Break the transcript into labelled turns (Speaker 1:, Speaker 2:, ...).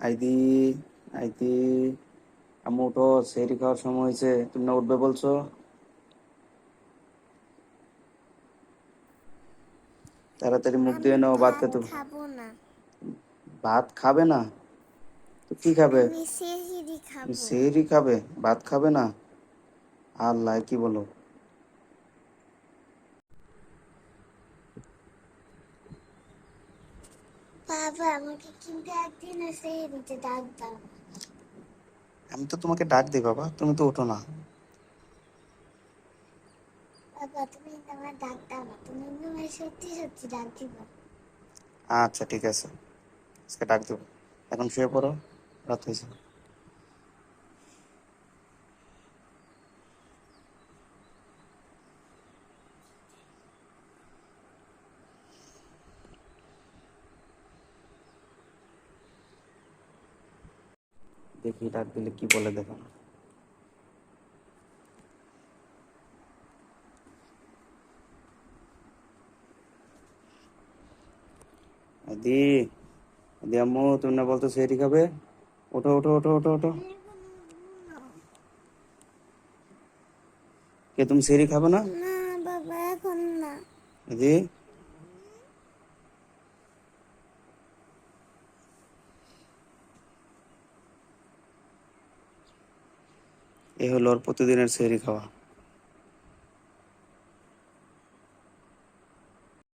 Speaker 1: আইদি আইদি আম্মু উঠো সেরি খাওয়ার সময় হয়েছে। তুমি না উঠবে বলছো? তাড়াতাড়ি মুখ দিয়ে নাও ভাত খেতে
Speaker 2: খাব না।
Speaker 1: ভাত খাবে না? তো কি খাব? সেরি খাবে? ভাত খাবে না? আল্লাহ কি বলো?
Speaker 2: বাবা আমাকে কিন্তু একদিন সেহরিতে ডাক দাও।
Speaker 1: আমি তো তোমাকে ডাক দিই বাবা তুমি তো ওঠো না।
Speaker 2: বাবা তুমি আমার ডাক দাও না তুমি সত্যি সত্যি ডাক দিবা।
Speaker 1: আচ্ছা ঠিক আছে। আজকে ডাক দেবো। এখন শুয়ে পড়ো রাত হয়েছে। দেখি ডাক দিলে কি বলে দেখো। দি দি আম্মু তুমি না বলতো সেরি খাবে? ওঠো ওঠো ওঠো ওঠো ওঠো। কে তুমি সেরি খাবে না?
Speaker 2: না বাবা এখন না।
Speaker 1: দি এ হলো ওর প্রতিদিনের সেহরি খাওয়া।